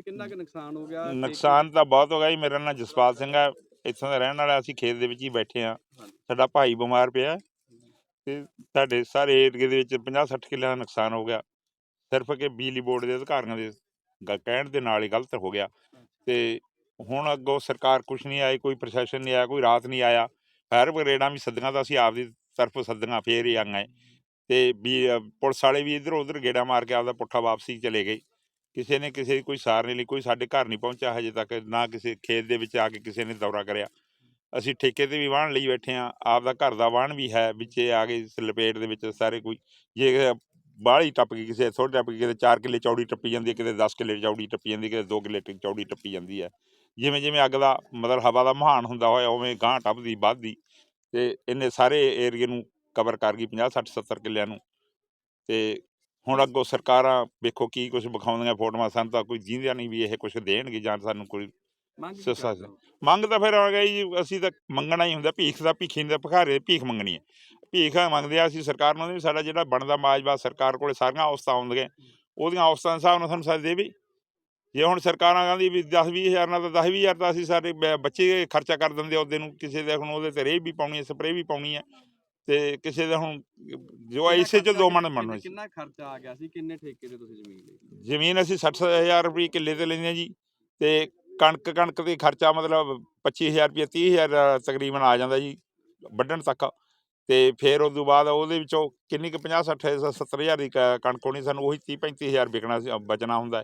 ਚਾਹੋਗੇ ਕਿੰਨਾ ਕੁ ਨੁਕਸਾਨ ਹੋ ਗਿਆ? ਨੁਕਸਾਨ ਤਾਂ ਬਹੁਤ ਹੋ ਗਿਆ ਜੀ। ਮੇਰਾ ਨਾਂ ਜਸਪਾਲ ਸਿੰਘ ਹੈ ਇੱਥੋਂ ਦਾ ਰਹਿਣ ਵਾਲਾ ਅਸੀਂ ਖੇਤ ਦੇ ਵਿੱਚ ਹੀ ਬੈਠੇ ਆ। ਸਾਡਾ ਭਾਈ ਬਿਮਾਰ ਪਿਆ। ਤੇ ਸਾਡੇ ਸਾਰੇ ਏਰੀਏ ਦੇ ਵਿੱਚ 50 60 ਕਿੱਲਿਆਂ ਦਾ ਨੁਕਸਾਨ ਹੋ ਗਿਆ। ਸਿਰਫ ਕਿ ਬਿਜਲੀ ਬੋਰਡ ਦੇ ਅਧਿਕਾਰੀਆਂ ਦੇ ਗ- ਕਹਿਣ ਦੇ ਨਾਲ ਹੀ ਗਲਤ ਹੋ ਗਿਆ। ਤੇ ਹੁਣ ਅੱਗੋਂ ਸਰਕਾਰ ਕੁਛ ਨਹੀਂ ਆਈ ਕੋਈ ਪ੍ਰਸ਼ਾਸਨ ਨਹੀਂ ਆਇਆ ਕੋਈ ਰਾਤ ਨਹੀਂ ਆਇਆ। ਫਾਇਰ ਬ੍ਰਿਗੇਡਾਂ ਵੀ ਸੱਦੀਆਂ ਤਾਂ ਅਸੀਂ ਆਪਦੀ ਤਰਫੋਂ ਸੱਦੀਆਂ ਫੇਰ ਹੀ ਆਂਗੇ ਤੇ ਵੀ ਅ, ਪੁਲਿਸ ਵਾਲੇ ਵੀ ਇਧਰ ਉਧਰ ਗੇੜਾ ਮਾਰ ਕੇ ਆਪਦਾ ਪੁੱਠਾ ਵਾਪਸੀ ਚਲੇ ਗਏ। ਕਿਸੇ ਨੇ ਕਿਸੇ ਦੀ ਕੋਈ ਸਾਰ ਨਹੀਂ ਲਈ, ਕੋਈ ਸਾਡੇ ਘਰ ਨਹੀਂ ਪਹੁੰਚਿਆ ਹਜੇ ਤੱਕ, ਨਾ ਕਿਸੇ ਖੇਤ ਦੇ ਵਿੱਚ ਆ ਕੇ ਕਿਸੇ ਨੇ ਦੌਰਾ ਕਰਿਆ। ਅਸੀਂ ਠੇਕੇ ਤੇ ਵੀ ਵਾਹਣ ਲਈ ਬੈਠੇ ਆ ਆਪਦਾ ਘਰ ਦਾ ਵਾਹਣ ਵੀ ਹੈ, ਵਿੱਚੇ ਆ ਗਏ ਇਸ ਲਪੇਟ ਦੇ ਵਿੱਚ ਸਾਰੇ ਕੋਈ, ਜੇ ਬਾਹਲੀ ਟੱਪ ਗਈ ਕਿਸੇ ਥੋੜੀ ਟੱਪ ਗਈ ਕਿਤੇ 4 ਕਿੱਲੇ ਚੌੜੀ ਟੱਪੀ ਜਾਂਦੀ ਹੈ ਕਿਤੇ 10 ਕਿੱਲੇ ਚੌੜੀ ਟੱਪੀ ਜਾਂਦੀ ਕਿਤੇ 2 ਕਿੱਲੇ ਟ- ਚੌੜੀ ਟੱਪੀ ਜਾਂਦੀ ਹੈ। ਜਿਵੇਂ ਜਿਵੇਂ ਅੱਗ ਦਾ ਮਤਲਬ ਹਵਾ ਦਾ ਮਹਾਨ ਹੁੰਦਾ ਹੋਇਆ, ਉਵੇਂ ਗਾਂ ਟੱਪਦੀ, ਵੱਧਦੀ ਤੇ ਇਹਨੇ ਸਾਰੇ ਏਰੀਏ ਨੂੰ ਕਵਰ ਕਰ ਗਈ 50 60 70 ਕਿੱਲਿਆਂ ਨੂੰ। ਤੇ ਹੁਣ ਅੱਗੋਂ ਸਰਕਾਰਾਂ ਵੇਖੋ ਕੀ ਕੁਝ ਵਿਖਾਉਂਦੀਆਂ ਫੋਟੋਆਂ ਸਾਨੂੰ ਤਾਂ ਕੋਈ ਜੀਂਦਿਆਂ ਨਹੀਂ ਵੀ ਇਹ ਕੁਝ ਦੇਣਗੇ ਜਾਂ ਸਾਨੂੰ ਕੋਈ ਮੰਗ ਤਾਂ ਫਿਰ ਆ ਗਈ ਜੀ ਅਸੀਂ ਤਾਂ ਮੰਗਣਾ ਹੀ ਹੁੰਦਾ ਭੀਖ ਦਾ ਭੀਖੀ ਦਾ ਭਿਖਾਰੇ ਭੀਖ ਮੰਗਣੀ ਹੈ। ਭੀਖ ਮੰਗਦੇ ਆ ਅਸੀਂ ਸਰਕਾਰ ਨੂੰ ਵੀ ਸਾਡਾ ਜਿਹੜਾ ਬਣਦਾ ਮਾਜਵਾ ਸਰਕਾਰ ਕੋਲੇ ਸਾਰੀਆਂ ਅਵਸਥਾ ਆਉਂਦੀਆਂ ਉਹਦੀਆਂ ਅਵਸਥਾ ਦੇ ਹਿਸਾਬ ਨਾਲ ਸਾਨੂੰ ਸਾਰੇ ਦੇਵੇ। ਜੇ ਹੁਣ ਸਰਕਾਰਾਂ ਕਹਿੰਦੀ ਵੀ 10 20 ਹਜ਼ਾਰ ਨਾਲ ਤਾਂ 10 20 ਹਜ਼ਾਰ ਤਾਂ ਅਸੀਂ ਬ- ਬੱਚੇ ਖਰਚਾ ਕਰ ਦਿੰਦੇ ਉਹਦੇ ਨੂੰ ਕਿਸੇ ਦੇ ਹੁਣ ਉਹਦੇ ਤੇ ਰੇਹ ਵੀ ਪਾਉਣੀ ਹੈ ਸਪਰੇਅ ਵੀ ਪਾਉਣੀ ਹੈ। ਤੇ ਕਿਸੇ ਦਾ ਹੁਣ ਜੋ ਐਸੇ ਚ ਦੋ ਮਣ ਮੰਨੋ ਕਿੰਨਾ ਖਰਚਾ ਆ ਗਿਆ ਸੀ ਕਿੰਨੇ ਠੇਕੇ ਤੇ ਤੁਸੀਂ ਜ਼ਮੀਨ ਲਈ ਜ਼ਮੀਨ ਅਸੀਂ 60000 ਰੁਪਏ ਕਿੱਲੇ ਤੇ ਲੈਂਦੇ ਜੀ ਤੇ ਕਣਕ ਕਣਕ ਦੇ ਖਰਚਾ ਮਤਲਬ 25000 ਰੁਪਏ 30000 ਤਕਰੀਬਨ ਆ ਜਾਂਦਾ ਜੀ ਵੱਢਣ ਤੱਕ ਤੇ ਫਿਰ ਉਸ ਤੋਂ ਬਾਅਦ ਉਹਦੇ ਵਿੱਚੋਂ ਕਿੰਨੀ ਕੁ 50 60 70000 ਦੀ ਕਣਕ ਹੋਣੀ ਸਾਨੂੰ ਉਹੀ 30 35000 ਵਿਕਣਾ ਸੀ ਬਚਣਾ ਹੁੰਦਾ।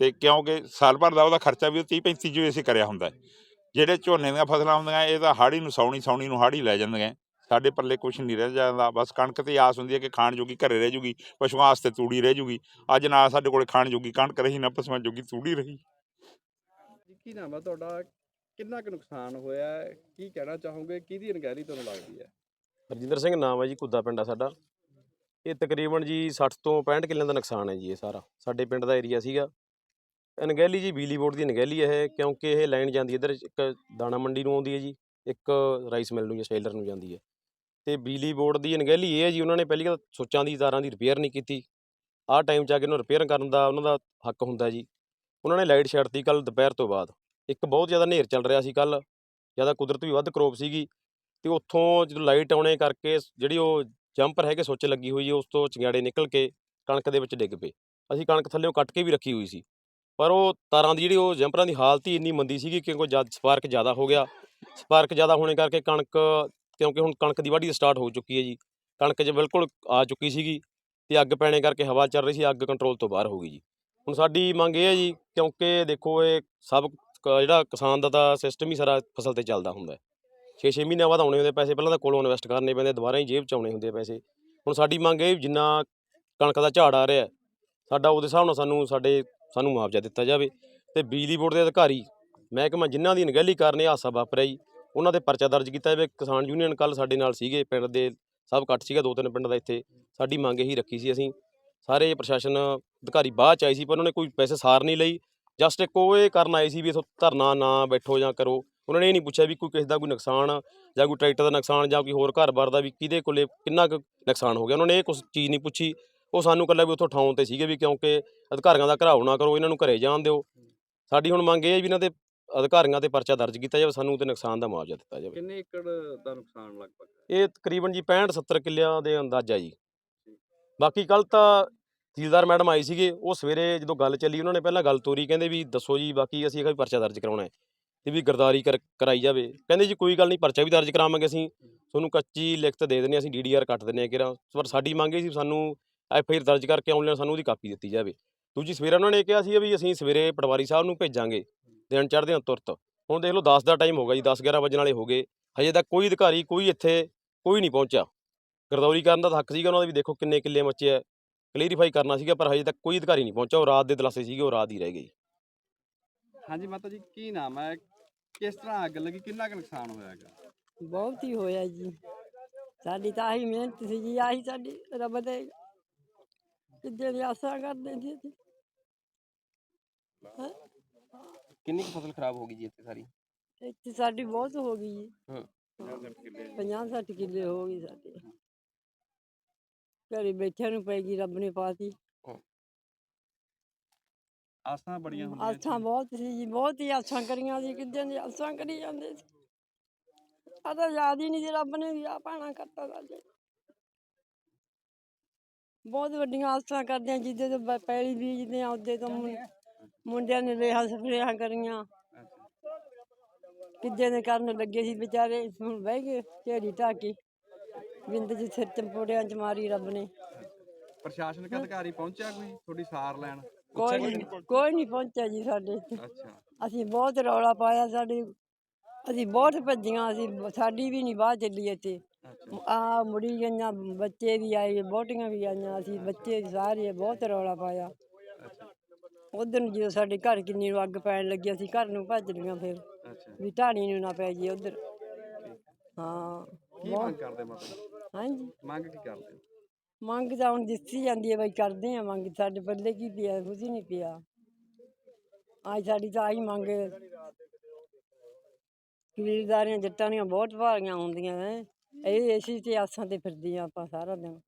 ਤੇ ਕਿਉਂਕਿ ਸਾਲ ਭਰ ਦਾ ਉਹਦਾ ਖਰਚਾ ਵੀ ਉਹ 30 35 ਜੋ ਅਸੀਂ ਕਰਿਆ ਹੁੰਦਾ। ਜਿਹੜੇ ਝੋਨੇ ਦੀਆਂ ਫਸਲਾਂ ਹੁੰਦੀਆਂ ਇਹ ਤਾਂ ਹਾੜੀ ਨੂੰ ਸੌਣੀ ਸੌਣੀ ਨੂੰ ਹਾੜੀ ਲੈ ਜਾਂਦੀਆਂ ਸਾਡੇ ਪੱਲੇ ਕੁਝ ਨਹੀਂ ਰਹਿ ਜਾਂਦਾ ਬਸ ਕਣਕ ਤੇ ਆਸ ਹੁੰਦੀ ਹੈ ਕਿ ਖਾਣ ਜੋਗੀ ਘਰੇ ਰਹਿ ਜੂਗੀ ਪਸ਼ੂਆਂ ਵਾਸਤੇ ਤੂੜੀ ਰਹਿ ਜੂਗੀ ਅੱਜ ਨਾ ਸਾਡੇ ਕੋਲੇ ਖਾਣ ਜੋਗੀ ਕਣਕ ਰਹੀ ਨਾ ਪਸ਼ੂਆਂ ਜੋਗੀ ਤੂੜੀ ਰਹੀ। ਜੀ ਕੀ ਨਾਮ ਆ ਤੁਹਾਡਾ? ਕਿੰਨਾ ਕੁ ਨੁਕਸਾਨ ਹੋਇਆ? ਹੈ? ਕੀ ਕਹਿਣਾ ਚਾਹੋਗੇ? ਕਿਹਦੀ ਅਣਗਹਿਲੀ ਤੁਹਾਨੂੰ ਲੱਗਦੀ ਹੈ? ਰਜਿੰਦਰ ਸਿੰਘ ਨਾਮ ਹੈ ਜੀ ਕੁੱਦਾ ਪਿੰਡ ਆ ਸਾਡਾ। ਇਹ ਤਕਰੀਬਨ ਜੀ 60 ਤੋਂ 65 ਕਿੱਲਿਆਂ ਦਾ ਨੁਕਸਾਨ ਹੈ ਜੀ ਇਹ ਸਾਰਾ ਸਾਡੇ ਪਿੰਡ ਦਾ ਏਰੀਆ ਸੀਗਾ। ਅਣਗਹਿਲੀ ਜੀ ਬਿਜਲੀ ਬੋਰਡ ਦੀ ਅਣਗਹਿਲੀ ਇਹ ਕਿਉਂਕਿ ਇਹ ਲਾਈਨ ਜਾਂਦੀ ਇੱਧਰ ਇੱਕ ਦਾਣਾ ਮੰਡੀ ਨੂੰ ਆਉਂਦੀ ਹੈ ਜੀ ਇੱਕ ਰਾਈਸ ਮਿਲ ਨੂੰ ਜਾਂ ਸ਼ੈਲਰ ਨੂੰ ਜਾਂਦੀ ਹੈ। ਤੇ ਬਿਜਲੀ ਬੋਰਡ ਦੀ ਅਣਗਹਿਲੀ ਇਹ ਹੈ ਜੀ, ਉਹਨਾਂ ਨੇ ਪਹਿਲੀ ਗੱਲ ਸੁੱਚਾਂ ਦੀ, ਤਾਰਾਂ ਦੀ ਰਿਪੇਅਰ ਨਹੀਂ ਕੀਤੀ। ਆਹ ਟਾਈਮ 'ਚ ਆ ਕੇ ਉਹਨੂੰ ਰਿਪੇਅਰ ਕਰਨ ਦਾ ਉਹਨਾਂ ਦਾ ਹੱਕ ਹੁੰਦਾ ਜੀ। ਉਹਨਾਂ ਨੇ ਲਾਈਟ ਛੱਡਤੀ ਕੱਲ ਦੁਪਹਿਰ ਤੋਂ ਬਾਅਦ। ਇੱਕ ਬਹੁਤ ਜ਼ਿਆਦਾ ਹਨੇਰ ਚੱਲ ਰਿਹਾ ਸੀ ਕੱਲ ਜ਼ਿਆਦਾ ਕੁਦਰਤ ਵੀ ਵੱਧ ਕਰੋਪ ਸੀਗੀ ਤੇ ਉੱਥੋਂ ਜਦੋਂ ਲਾਈਟ ਆਉਣੇ ਕਰਕੇ ਜਿਹੜੀ ਉਹ ਜੰਪਰ ਹੈਗੇ ਸੁੱਚ ਲੱਗੀ ਹੋਈ ਉਸ ਤੋਂ ਚੰਗਿਆੜੇ ਨਿਕਲ ਕੇ ਕਣਕ ਦੇ ਵਿੱਚ ਡਿੱਗ ਪਏ। ਅਸੀਂ ਕਣਕ ਥੱਲੇੋਂ ਕੱਟ ਕੇ ਵੀ ਰੱਖੀ ਹੋਈ ਸੀ। ਪਰ ਉਹ ਤਾਰਾਂ ਦੀ ਜਿਹੜੀ ਉਹ ਜੰਪਰਾਂ ਦੀ ਹਾਲਤ ਹੀ ਇੰਨੀ ਮੰਦੀ ਸੀਗੀ ਕਿਉਂਕਿ ਜਦ ਸਪਾਰਕ ਜ਼ਿਆਦਾ ਹੋ ਗਿਆ ਸਪਾਰਕ ਜ਼ਿਆਦਾ ਹੋਣੇ ਕਰਕੇ ਕਣਕ ਕਿਉਂਕਿ ਹੁਣ ਕਣਕ ਦੀ ਵਾਢੀ ਸਟਾਰਟ ਹੋ ਚੁੱਕੀ ਹੈ ਜੀ। ਕਣਕ 'ਚ ਬਿਲਕੁਲ ਆ ਚੁੱਕੀ ਸੀਗੀ ਤੇ ਅੱਗ ਪੈਣੇ ਕਰਕੇ ਹਵਾ ਚੱਲ ਰਹੀ ਸੀ ਅੱਗ ਕੰਟਰੋਲ ਤੋਂ ਬਾਹਰ ਹੋ ਗਈ ਜੀ। ਹੁਣ ਸਾਡੀ ਮੰਗ ਇਹ ਹੈ ਜੀ ਕਿਉਂਕਿ ਦੇਖੋ ਇਹ ਸਭ ਕ- ਜਿਹੜਾ ਕਿਸਾਨ ਦਾ ਤਾਂ ਸਿਸਟਮ ਹੀ ਸਾਰਾ ਫਸਲ ਤੇ ਚੱਲਦਾ ਹੁੰਦਾ ਹੈ। 6-6 ਮਹੀਨਿਆਂ ਬਾਅਦ ਆਉਣੇ ਹੁੰਦੇ ਪੈਸੇ ਪਹਿਲਾਂ ਤਾਂ ਕੋਲੋਂ ਇਨਵੈਸਟ ਕਰਨੇ ਪੈਂਦੇ ਦੁਬਾਰਾ ਹੀ ਜੇਬ ਚ ਆਉਣੇ ਹੁੰਦੇ ਆ ਪੈਸੇ। ਹੁਣ ਸਾਡੀ ਮੰਗ ਇਹ ਵੀ ਜਿੰਨਾ ਕਣਕ ਦਾ ਝਾੜ ਆ ਰਿਹਾ ਹੈ, ਸਾਡਾ ਉਹਦੇ ਹਿਸਾਬ ਨਾਲ ਸਾਨੂੰ ਸਾਡੇ ਸਾਨੂੰ ਮੁਆਵਜ਼ਾ ਦਿੱਤਾ ਜਾਵੇ। ਤੇ ਬਿਜਲੀ ਬੋਰਡ ਦੇ ਅਧਿਕਾਰੀ ਮਹਿਕਮਾ ਜਿਨ੍ਹਾਂ ਦੀ ਅਣਗਹਿਲੀ ਕਾਰਨ ਇਹ ਹਾਦਸਾ ਵਾਪਰਿਆ ਜੀ ਉਹਨਾਂ 'ਤੇ ਪਰਚਾ ਦਰਜ ਕੀਤਾ ਜਾਵੇ। ਕਿਸਾਨ ਯੂਨੀਅਨ ਕੱਲ ਸਾਡੇ ਨਾਲ ਸੀਗੇ, ਪਿੰਡ ਦੇ ਸਭ ਇਕੱਠ ਸੀਗਾ, ਦੋ ਤਿੰਨ ਪਿੰਡ ਦਾ ਇੱਥੇ। ਸਾਡੀ ਮੰਗ ਇਹੀ ਰੱਖੀ ਸੀ ਅਸੀਂ। ਸਾਰੇ ਪ੍ਰਸ਼ਾਸਨ ਅਧਿਕਾਰੀ ਬਾਅਦ ਚ ਆਏ ਸੀ, ਪਰ ਉਹਨਾਂ ਨੇ ਕੋਈ ਪੈਸੇ ਸਾਰ ਨਹੀਂ ਲਈ ਜਸਟ ਇੱਕ ਉਹ ਇਹ ਕਰਨ ਆਏ ਸੀ ਵੀ ਇੱਥੋਂ ਧਰਨਾ ਨਾ ਬੈਠੋ ਜਾਂ ਕਰੋ। ਉਹਨਾਂ ਨੇ ਇਹ ਨਹੀਂ ਪੁੱਛਿਆ ਵੀ ਕੋਈ ਕਿਸੇ ਦਾ ਕੋਈ ਨੁਕਸਾਨ ਜਾਂ ਕੋਈ ਟਰੈਕਟਰ ਦਾ ਨੁਕਸਾਨ ਜਾਂ ਕੋਈ ਹੋਰ ਘਰ-ਬਾਰ ਦਾ ਵੀ ਕਿਹਦੇ ਕੋਲੇ ਕਿੰਨਾ ਕੁ ਨੁਕਸਾਨ ਹੋ ਗਿਆ। ਉਹਨਾਂ ਨੇ ਇਹ ਕੁਝ ਚੀਜ਼ ਨਹੀਂ ਪੁੱਛੀ। ਉਹ ਸਾਨੂੰ ਕੱਲਾ ਵੀ ਉੱਥੋਂ ਠਾਉਣ ਤੇ ਸੀਗੇ ਵੀ ਕਿਉਂਕਿ ਅਧਿਕਾਰੀਆਂ ਦਾ ਘਰਾਓ ਨਾ ਕਰੋ, ਇਹਨਾਂ ਨੂੰ ਘਰੇ ਜਾਣ ਦਿਓ। ਸਾਡੀ ਹੁਣ ਮੰਗ ਇਹ ਹੈ ਵੀ ਇਹਨਾਂ ਦੇ ਅਧਿਕਾਰੀਆਂ ਤੇ ਪਰਚਾ ਦਰਜ ਕੀਤਾ ਜਾਵੇ ਸਾਨੂੰ ਤੇ ਨੁਕਸਾਨ ਦਾ ਮੁਆਵਜ਼ਾ ਦਿੱਤਾ ਜਾਵੇ। ਕਿੰਨੇ ਏਕੜ ਦਾ ਨੁਕਸਾਨ ਲਗਭਗ? ਇਹ ਤਕਰੀਬਨ ਜੀ 65 70 ਕਿੱਲਿਆਂ ਦੇ ਅੰਦਾਜ਼ਾ ਜੀ। ਬਾਕੀ ਕੱਲ ਤਾਂ ਤਹਿਸੀਲਦਾਰ ਮੈਡਮ ਆਈ ਸੀਗੇ ਉਹ ਸਵੇਰੇ ਜਦੋਂ ਗੱਲ ਚੱਲੀ ਉਹਨਾਂ ਨੇ ਪਹਿਲਾਂ ਗੱਲ ਤੋਰੀ ਕਹਿੰਦੇ ਵੀ ਦੱਸੋ ਜੀ ਬਾਕੀ ਅਸੀਂ ਇਹ ਪਰਚਾ ਦਰਜ ਕਰਾਉਣਾ ਹੈ ਤੇ ਵੀ ਗਰਦਾਰੀ ਕਰ ਕਰਾਈ ਜਾਵੇ। ਕਹਿੰਦੇ ਜੀ ਕੋਈ ਗੱਲ ਨਹੀਂ ਪਰਚਾ ਵੀ ਦਰਜ ਕਰਾਵਾਂਗੇ ਅਸੀਂ ਤੁਹਾਨੂੰ ਕੱਚੀ ਲਿਖਤ ਦੇ ਦਿੰਦੇ ਅਸੀਂ ਡੀਡੀਆਰ ਕੱਟ ਦਿੰਦੇ ਹਾਂ ਕਿਰਾ ਪਰ ਸਾਡੀ ਮੰਗ ਇਹ ਸੀ ਸਾਨੂੰ ਐਫ ਆਈ ਆਰ ਦਰਜ ਕਰਕੇ ਆਨਲਾਈਨ ਸਾਨੂੰ ਉਹਦੀ ਕਾਪੀ ਦਿੱਤੀ ਜਾਵੇ। ਦੂਜੀ ਸਵੇਰੇ ਉਹਨਾਂ ਨੇ ਕਿਹਾ ਸੀ ਵੀ ਅਸੀਂ ਸਵੇਰੇ ਪਟਵਾਰੀ ਸਾਹਿਬ ਨੂੰ ਭੇਜਾਂਗੇ ਦਿਨ ਚੜ੍ਹਦੇ ਹਾਂ ਤੁਰਤ। ਹੁਣ ਦੇਖ ਲਓ 10 ਦਾ ਟਾਈਮ ਹੋ ਗਿਆ ਜੀ 10 11 ਵਜਣ ਵਾਲੇ ਹੋ ਗਏ। ਹਜੇ ਤੱਕ ਕੋਈ ਅਧਿਕਾਰੀ ਕੋਈ ਇੱਥੇ ਕੋਈ ਨਹੀਂ ਪਹੁੰਚਿਆ। ਗਰਦੌਰੀ ਕਰਨ ਦਾ ਤਾਂ ਹੱਕ ਸੀਗਾ ਉਹਨਾਂ ਦਾ ਵੀ ਦੇਖੋ ਕਿੰਨੇ ਕਿੱਲੇ ਮੱਚੇ ਆ। ਕਲੀਅਰੀਫਾਈ ਕਰਨਾ ਸੀਗਾ ਪਰ ਹਜੇ ਤੱਕ ਕੋਈ ਅਧਿਕਾਰੀ ਨਹੀਂ ਪਹੁੰਚਿਆ ਉਹ ਰਾਤ ਦੇ ਦਲਾਸੇ ਸੀਗੇ ਉਹ ਰਾਤ ਹੀ ਰਹਿ ਗਏ ਹਾਂਜੀ ਮਾਤਾ ਜੀ ਕੀ ਨਾਮ ਹੈ? ਕਿਸ ਤਰ੍ਹਾਂ ਅੱਗ ਲੱਗੀ? ਕਿੰਨਾ ਕੁ ਨੁਕਸਾਨ ਹੋਇਆ ਹੈਗਾ? ਬਹੁਤ ਹੀ ਹੋਇਆ ਜੀ। ਸਾਡੀ ਤਾਂ ਆਹੀ ਮਿਹਨਤ ਸੀ ਜੀ ਆਹੀ ਸਾਡੀ ਰੱਬ ਦੇ ਕਿੱਦੇ ਦੀ ਆਸਾਂ ਕਰਦੇ ਸੀ ਅਸੀਂ ਕਿੰਨੀ ਕੁ ਫਸਲ ਖਰਾਬ ਹੋ ਗਈ ਜੀ ਇੱਥੇ ਸਾਰੀ ਇੱਥੇ ਸਾਡੀ ਬਹੁਤ ਹੋ ਗਈ ਜੀ ਹਾਂ। 50 60 ਕਿੱਲੇ ਹੋ ਗਈ ਸਾਡੇ ਘਰੇ ਬੈਠਿਆਂ ਨੂੰ ਪੈ ਗਈ ਰੱਬ ਨੇ ਪਾਤੀ ਆਸਾਂ ਬੜੀਆਂ ਹੁੰਦੀਆਂ ਆਸਾਂ ਬਹੁਤ ਸੀ ਜੀ ਬਹੁਤ ਹੀ ਆਸਾਂ ਕਰੀਆਂ ਸੀ ਕਿੱਦਾਂ ਦੀ ਆਸਾਂ ਕਰੀ ਜਾਂਦੇ ਸੀ ਆ ਤਾਂ ਯਾਦ ਹੀ ਨਹੀਂ ਸੀ ਰੱਬ ਨੇ ਵੀ ਆ ਪਾਣਾ ਕਰਤਾ ਸਾਡੇ ਬਹੁਤ ਵੱਡੀਆਂ ਆਸਾਂ ਕਰਦੇ ਆ ਜਿੱਦੇ ਤੋਂ ਬ- ਪੈਲੀ ਬੀਜਦੇ ਆ ਉਹਦੇ ਤੋਂ ਮੁੰ- ਮੁੰਡਿਆਂ ਨੇ ਰੇਹਾਂ ਸਪਰੇਹਾਂ ਕਰੀਆਂ। ਕਿੱਦੇ ਦੇ ਕਰਨ ਲੱਗੇ ਸੀ ਵਿਚਾਰੇ ਹੁਣ ਬਹਿ ਗਏ ਢੇਰੀ ਢਾਕੀ। ਬਿੰਦ ਜੀ ਸਿਰ ਚੰਪੋੜਿਆਂ ਚ ਮਾਰੀ ਰੱਬ ਨੇ। ਪ੍ਰਸ਼ਾਸਨਿਕ ਅਧਿਕਾਰੀ ਪਹੁੰਚਿਆ ਕੋਈ? ਤੁਹਾਡੀ ਸਾਰ ਲੈਣ? ਕੋਈ ਨਹੀਂ ਕੋਈ ਨਹੀਂ ਪਹੁੰਚਿਆ ਜੀ ਸਾਡੇ। ਅੱਛਾ। ਅਸੀਂ ਬਹੁਤ ਰੌਲਾ ਪਾਇਆ ਸਾਡੇ ਅਸੀਂ ਬਹੁਤ ਭੱਜੀਆਂ ਅਸੀਂ ਸਾਡੀ ਵੀ ਨਹੀਂ ਬਾਹ ਚੱਲੀ ਇੱਥੇ। ਆ ਮੁੜੀ ਗਈਆਂ ਬੱਚੇ ਵੀ ਆਏ ਬੋਟੀਆਂ ਵੀ ਆਈਆਂ ਅਸੀਂ ਬੱਚੇ ਸਾਰੇ ਬਹੁਤ ਰੌਲਾ ਪਾਇਆ। ਉਧਰ ਨੂੰ ਜਦੋਂ ਸਾਡੇ ਘਰ ਕਿੰਨੀ ਨੂੰ ਅੱਗ ਪੈਣ ਲੱਗੀ ਅਸੀਂ ਘਰ ਨੂੰ ਭੱਜ ਲਈਆਂ ਫਿਰ। ਅੱਛਾ। ਵੀ ਢਾਣੀ ਨੂੰ ਨਾ ਪੈ ਜੀ ਉਧਰ। ਹਾਂ। ਕੀ ਮੰਗ ਕਰਦੇ ਮਤਲਬ ਹਾਂਜੀ। ਮੰਗ ਕੀ ਕਰਦੇ ਹੋ? ਮੰਗ ਤਾਂ ਹੁਣ ਦਿੱਤੀ ਜਾਂਦੀ ਹੈ ਬਈ ਕਰਦੇ ਆ ਮੰਗ। ਸਾਡੇ ਪੱਲੇ ਕੀ ਪਿਆ ਕੁਝ ਨਹੀਂ ਪਿਆ। ਅੱਜ ਸਾਡੀ ਤਾਂ ਆਹੀ ਮੰਗ ਕਬੀਲਦਾਰੀਆਂ ਜੱਟਾਂ ਦੀਆਂ ਬਹੁਤ ਭਾਰੀਆਂ ਹੁੰਦੀਆਂ ਹੈ ਇਹ ਇਸੇ ਤੇ ਆਸਾਂ ਤੇ ਫਿਰਦੀਆਂ ਆਪਾਂ ਸਾਰਾ ਦਿਨ।